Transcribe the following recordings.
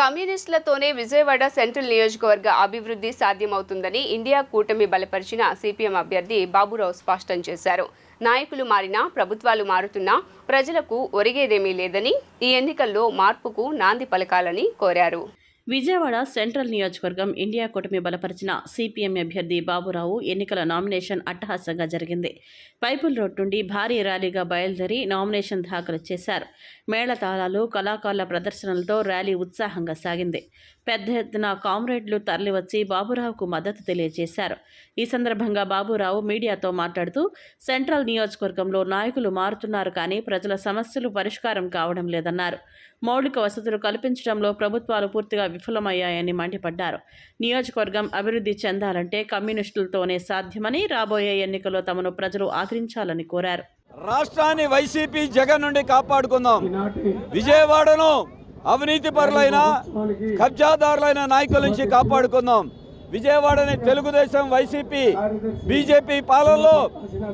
కమ్యూనిస్టులతోనే Vijayawada central నియోజకవర్గ అభివృద్ధి సాధ్యమవుతుందని ఇండియా కూటమి బలపరిచిన సిపిఎం అభ్యర్థి బాబురావు స్పష్టం చేశారు. నాయకులు మారినా ప్రభుత్వాలు మారుతున్నా ప్రజలకు ఒరిగేదేమీ లేదని ఈ ఎన్నికల్లో మార్పుకు నాంది పలకాలని కోరారు. విజయవాడ సెంట్రల్ నియోజకవర్గం ఇండియా కూటమి బలపరిచిన సిపిఎం అభ్యర్థి బాబురావు ఎన్నికల నామినేషన్ అట్టహాసంగా జరిగింది. పైపుల్ రోడ్ నుండి భారీ ర్యాలీగా బయలుదేరి నామినేషన్ దాఖలు చేశారు. మేళతాళాలు కళాకారుల ప్రదర్శనలతో ర్యాలీ ఉత్సాహంగా సాగింది. పెద్ద ఎత్తున కామ్రేడ్లు తరలివచ్చి బాబురావుకు మద్దతు తెలియజేశారు. ఈ సందర్భంగా బాబురావు మీడియాతో మాట్లాడుతూ సెంట్రల్ నియోజకవర్గంలో నాయకులు మారుతున్నారు కానీ ప్రజల సమస్యలు పరిష్కారం కావడం లేదన్నారు. మౌలిక వసతులు కల్పించడంలో ప్రభుత్వాలు పూర్తిగా విఫలమయ్యాయని మండిపడ్డారు. నియోజకవర్గం అభివృద్ధి చెందాలంటే కమ్యూనిస్టులతోనే సాధ్యమని రాబోయే ఎన్నికల్లో తమను ప్రజలు ఆదరించాలని కోరారు. రాష్ట్రాన్ని వైసీపీ జగన్ నుండి కాపాడుకుందాం. విజయవాడను అవినీతి పరులైన కబ్జాదారులైన నాయకుల నుంచి కాపాడుకుందాం. విజయవాడని తెలుగుదేశం వైసీపీ బీజేపీ పాలనలో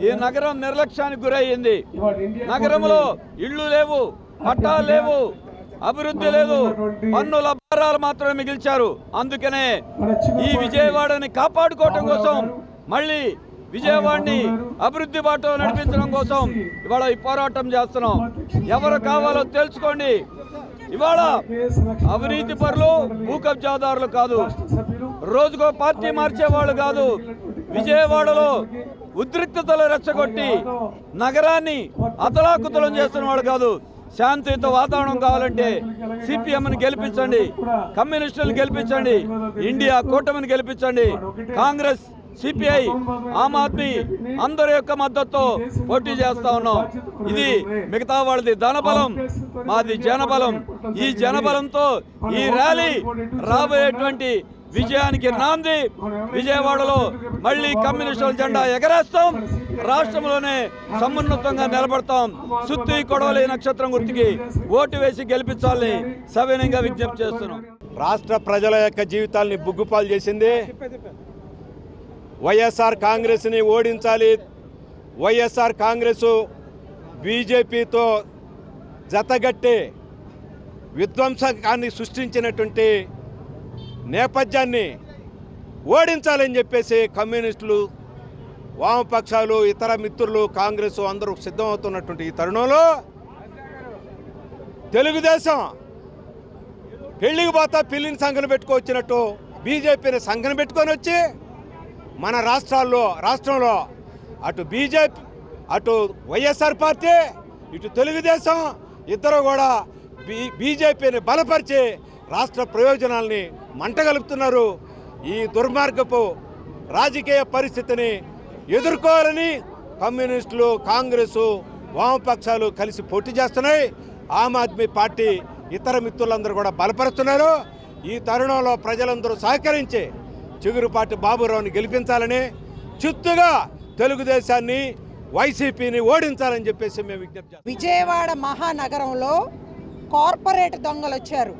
ఈ నగరం నిర్లక్ష్యానికి గురయ్యింది. నగరంలో ఇళ్ళు లేవు పట్టాలు లేవు అభివృద్ధి లేదు. పన్నుల భారాలు మాత్రమే మిగిల్చారు. అందుకనే ఈ విజయవాడని కాపాడుకోవటం కోసం మళ్ళీ విజయవాడని అభివృద్ధి బాటలో నడిపించడం కోసం ఇవాళ ఈ పోరాటం చేస్తున్నాం. ఎవరు కావాలో తెలుసుకోండి. ఇవాళ అవినీతి పరులు భూ కబ్జాదారులు కాదు. రోజుకో పార్టీ మార్చేవాళ్ళు కాదు. విజయవాడలో ఉద్రిక్తతలు రెచ్చగొట్టి నగరాన్ని అతలాకుతలం చేస్తున్న వాళ్ళు కాదు. శాంతియుత వాతావరణం కావాలంటే సిపిఎంని గెలిపించండి కమ్యూనిస్టులను గెలిపించండి ఇండియా కూటమిని గెలిపించండి. కాంగ్రెస్ సిపిఐ ఆమ్ ఆద్మీ అందరి యొక్క మద్దతుతో పోటీ చేస్తా ఉన్నాం. ఇది మిగతా వాళ్ళది ధనబలం మాది జనబలం. ఈ జనబలంతో ఈ ర్యాలీ రాబోయేటువంటి విజయానికి నాంది. విజయవాడలో మళ్ళీ కమ్యూనిస్టుల జెండా ఎగరేస్తాం. రాష్ట్రంలోనే సమున్నతంగా నిలబడతాం. సుత్తి కొడవలి నక్షత్రం గుర్తుకి ఓటు వేసి గెలిపించాలని సవినయంగా విజ్ఞప్తి చేస్తున్నాం. రాష్ట్ర ప్రజల యొక్క జీవితాల్ని బుగ్గుపాలు చేసింది. వైఎస్ఆర్ కాంగ్రెస్ని ఓడించాలి. వైఎస్ఆర్ కాంగ్రెస్ బీజేపీతో జతగట్టి విధ్వంసకాన్ని సృష్టించినటువంటి నేపథ్యాన్ని ఓడించాలని చెప్పేసి కమ్యూనిస్టులు వామపక్షాలు ఇతర మిత్రులు కాంగ్రెస్ అందరూ సిద్ధమవుతున్నటువంటి ఈ తరుణంలో తెలుగుదేశం పెళ్ళికి పోతా పిల్లిని సంఘన పెట్టుకొచ్చినట్టు బీజేపీని సంఘన పెట్టుకొని వచ్చి మన రాష్ట్రాల్లో రాష్ట్రంలో అటు బీజేపీ అటు వైఎస్ఆర్ పార్టీ ఇటు తెలుగుదేశం ఇద్దరు కూడా బీ బీజేపీని బలపరిచి రాష్ట్ర ప్రయోజనాల్ని మంటగలుపుతున్నారు. ఈ దుర్మార్గపు రాజకీయ పరిస్థితిని ఎదుర్కోవాలని కమ్యూనిస్టులు కాంగ్రెస్ వామపక్షాలు కలిసి పోటీ చేస్తున్నాయి. ఆమ్ ఆద్మీ పార్టీ ఇతర మిత్రులందరూ కూడా బలపరుస్తున్నారు. ఈ తరుణంలో ప్రజలందరూ సహకరించి చిగురుపాటి బాబురావుని గెలిపించాలని చిత్తుగా తెలుగుదేశాన్ని వైసీపీని ఓడించాలని చెప్పేసి మేము విజ్ఞప్తి విజయవాడ మహానగరంలో కార్పొరేట్ దొంగలు వచ్చారు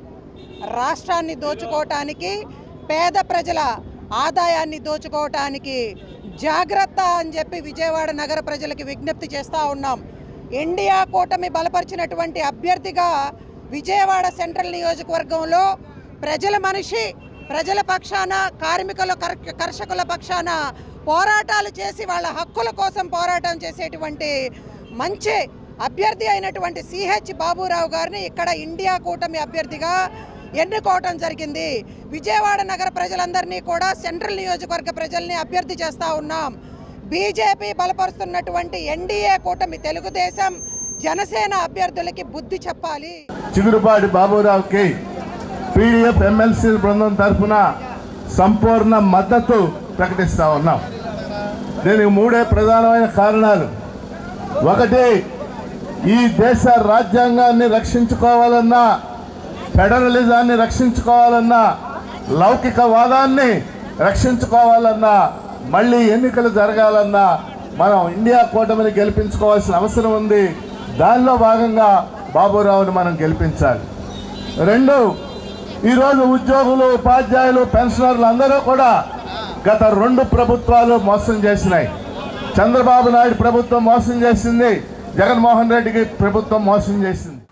రాష్ట్రాన్ని దోచుకోవటానికి పేద ప్రజల ఆదాయాన్ని దోచుకోవటానికి జాగ్రత్త అని చెప్పి విజయవాడ నగర ప్రజలకి విజ్ఞప్తి చేస్తూ ఉన్నాం. ఇండియా కూటమి బలపరిచినటువంటి అభ్యర్థిగా విజయవాడ సెంట్రల్ నియోజకవర్గంలో ప్రజల మనిషి ప్రజల పక్షాన కార్మికుల కర్- కర్షకుల పక్షాన పోరాటాలు చేసి వాళ్ళ హక్కుల కోసం పోరాటం చేసేటువంటి మంచి అభ్యర్థి అయినటువంటి సిహెచ్ బాబురావు గారిని ఇక్కడ ఇండియా కూటమి అభ్యర్థిగా ఎన్నుకోవటం జరిగింది. విజయవాడ నగర ప్రజలందరినీ కూడా సెంట్రల్ నియోజకవర్గ ప్రజల్ని అభ్యర్థి చేస్తూ ఉన్నాం. బీజేపీ బలపరుస్తున్నటువంటి ఎన్డీఏ కూటమి తెలుగుదేశం జనసేన అభ్యర్థులకి బుద్ధి చెప్పాలి. చిగురుపాటి బాబురావుకి పీడిఎఫ్ ఎమ్మెల్సీ బృందం తరఫున సంపూర్ణ మద్దతు ప్రకటిస్తూ ఉన్నాం. దీనికి మూడే ప్రధానమైన కారణాలు. ఒకటి ఈ దేశ రాజ్యాంగాన్ని రక్షించుకోవాలన్నా ఫెడరలిజాన్ని రక్షించుకోవాలన్నా లౌకికవాదాన్ని రక్షించుకోవాలన్నా మళ్ళీ ఎన్నికలు జరగాలన్నా మనం ఇండియా కూటమిని గెలిపించుకోవాల్సిన అవసరం ఉంది. దానిలో భాగంగా బాబురావుని మనం గెలిపించాలి. రెండు ఈరోజు ఉద్యోగులు ఉపాధ్యాయులు పెన్షనర్లు అందరూ కూడా గత రెండు ప్రభుత్వాలు మోసం చేసినాయి. చంద్రబాబు నాయుడు ప్రభుత్వం మోసం చేసింది. జగన్మోహన్ రెడ్డికి ప్రభుత్వం మోసం చేసింది.